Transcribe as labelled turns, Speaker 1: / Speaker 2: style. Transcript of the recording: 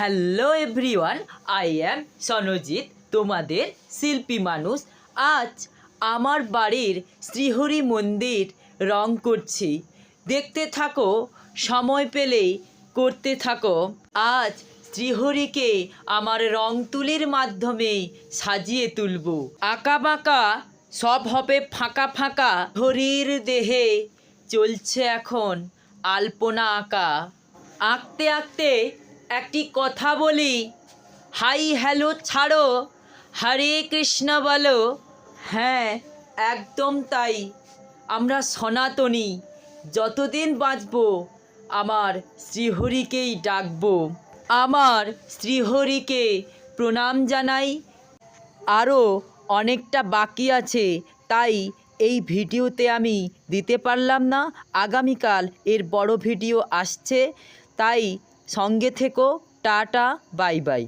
Speaker 1: Hello everyone I am Sanjit তোমাদের শিল্পী মানুষ। আজ আমার বাড়ির শ্রীহরি মন্দির রং করছি। দেখতে থাকো, সময় পেলেই করতে থাকো। আজ শ্রীহরিকে আমার রং তুলির মাধ্যমে সাজিয়ে তুলব। আঁকা বাঁকা, সব হবে ফাঁকা ফাঁকা। হরির দেহে চলছে এখন আলপনা আঁকা। আঁকতে আঁকতে একটি কথা বলি। হাই হ্যালো ছাড়ো। হরে কৃষ্ণ বলো। হ্যাঁ একদম তাই। আমরা সনাতনী। যতদিন বাঁচব, আমার শ্রীহরিকেই ডাকবো। আমার শ্রীহরিকে প্রণাম জানাই। আরও অনেকটা বাকি আছে, তাই এই ভিডিওতে আমি দিতে পারলাম না। আগামীকাল এর বড় ভিডিও আসছে, তাই সঙ্গে থেকো টাটা বাই বাই।